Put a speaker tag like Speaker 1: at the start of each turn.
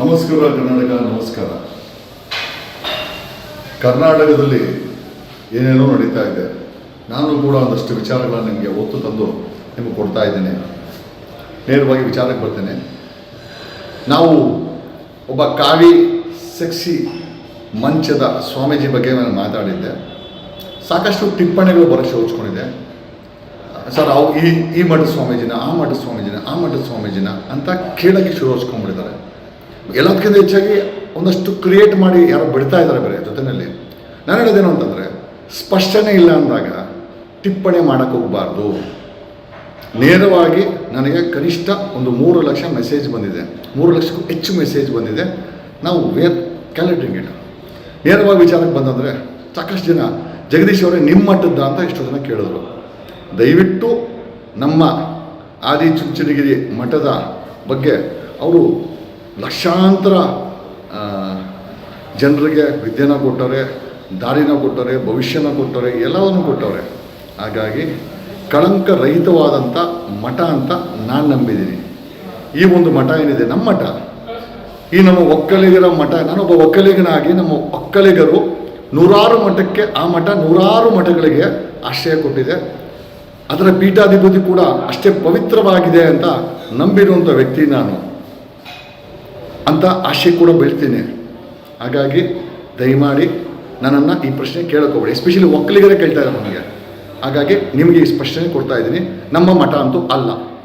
Speaker 1: ನಮಸ್ಕಾರ, ಕರ್ನಾಟಕ, ನಮಸ್ಕಾರ. ಕರ್ನಾಟಕದಲ್ಲಿ ಏನೇನೋ ನಡೀತಾ ಇದೆ. ನಾನು ಕೂಡ ಒಂದಷ್ಟು ವಿಚಾರಗಳನ್ನು ನಿಮಗೆ ಒತ್ತು ತಂದು ನಿಮಗೆ ಕೊಡ್ತಾ ಇದ್ದೇನೆ. ನೇರವಾಗಿ ವಿಚಾರಕ್ಕೆ ಬರ್ತೇನೆ. ನಾವು ಒಬ್ಬ ಕಾವಿ ಸೆಕ್ಸಿ ಮಂಚದ ಸ್ವಾಮೀಜಿ ಬಗ್ಗೆ ನಾನು ಮಾತಾಡಿದ್ದೆ. ಸಾಕಷ್ಟು ಟಿಪ್ಪಣಿಗಳು ಬರೋಕ್ಕೆ ಶೋಚ್ಕೊಂಡಿದೆ ಸರ್, ಅವು ಈ ಈ ಮಠದ ಸ್ವಾಮೀಜಿನ, ಆ ಮಠದ ಸ್ವಾಮೀಜಿನ, ಆ ಮಠದ ಸ್ವಾಮೀಜಿನ ಅಂತ ಕೇಳೋಕ್ಕೆ ಶುರು ಹಚ್ಕೊಂಡ್ಬಿಟ್ಟಿದ್ದಾರೆ ಎಲ್ಲದಕ್ಕಿಂತ ಹೆಚ್ಚಾಗಿ ಒಂದಷ್ಟು ಕ್ರಿಯೇಟ್ ಮಾಡಿ ಯಾರೋ ಬಿಡ್ತಾ ಇದ್ದಾರೆ ಬೇರೆ ಜೊತೆಯಲ್ಲಿ. ನಾನು ಹೇಳೋದೇನು ಅಂತಂದರೆ ಸ್ಪಷ್ಟನೆ ಇಲ್ಲ ಅಂದಾಗ ಟಿಪ್ಪಣಿ ಮಾಡೋಕ್ಕೆ ಹೋಗಬಾರ್ದು. ನೇರವಾಗಿ ನನಗೆ ಕನಿಷ್ಠ ಒಂದು ಮೂರು ಲಕ್ಷ ಮೆಸೇಜ್ ಬಂದಿದೆ. ಮೂರು ಲಕ್ಷಕ್ಕೂ ಹೆಚ್ಚು ಮೆಸೇಜ್ ಬಂದಿದೆ. ನಾವು ವೇ ಕ್ಯಾಲೆಂಡ್ರಿಂಗ್ ಇಟ್ ನೇರವಾಗಿ ವಿಚಾರಕ್ಕೆ ಬಂದಂದರೆ, ಸಾಕಷ್ಟು ಜನ, ಜಗದೀಶ್ ಅವರೇ ನಿಮ್ಮ ಅಂತ ಎಷ್ಟೋ ಜನ ಕೇಳಿದ್ರು. ದಯವಿಟ್ಟು ನಮ್ಮ ಆದಿ ಚುಂಚನಗಿರಿ ಮಠದ ಬಗ್ಗೆ ಅವರು ಲಕ್ಷಾಂತರ ಜನರಿಗೆ ವಿದ್ಯೆನ ಕೊಟ್ಟವ್ರೆ, ದಾರಿನ ಕೊಟ್ಟವ್ರೆ, ಭವಿಷ್ಯನ ಕೊಟ್ಟರೆ ಎಲ್ಲವನ್ನು ಕೊಟ್ಟವ್ರೆ. ಹಾಗಾಗಿ ಕಳಂಕ ರಹಿತವಾದಂಥ ಮಠ ಅಂತ ನಾನು ನಂಬಿದ್ದೀನಿ. ಈ ಒಂದು ಮಠ ಏನಿದೆ? ನಮ್ಮ ಮಠ. ಈ ನಮ್ಮ ಒಕ್ಕಲಿಗರ ಮಠ. ನಾನೊಬ್ಬ ಒಕ್ಕಲಿಗನಾಗಿ ನಮ್ಮ ಒಕ್ಕಲಿಗರು ನೂರಾರು ಮಠಕ್ಕೆ ಆ ಮಠ ನೂರಾರು ಮಠಗಳಿಗೆ ಆಶ್ರಯ ಕೊಟ್ಟಿದೆ. ಅದರ ಪೀಠಾಧಿಪತಿ ಕೂಡ ಅಷ್ಟೇ ಪವಿತ್ರವಾಗಿದೆ ಅಂತ ನಂಬಿರುವಂಥ ವ್ಯಕ್ತಿ ನಾನು. ಅಂತ ಆಶೆ ಕೂಡ ಬೀಳ್ತೀನಿ. ಹಾಗಾಗಿ ದಯಮಾಡಿ ನನ್ನನ್ನು ಈ ಪ್ರಶ್ನೆ ಕೇಳೋಕೋಬೇಡಿ. ಎಸ್ಪೆಷಲಿ ಒಕ್ಕಲಿಗರೇ ಕೇಳ್ತಾ ಇದ್ದಾರೆ ನನಗೆ ಹಾಗಾಗಿ ನಿಮಗೆ ಈ ಸ್ಪಷ್ಟನೆ ಕೊಡ್ತಾ ಇದ್ದೀನಿ. ನಮ್ಮ ಮಠ ಅಂತೂ ಅಲ್ಲ.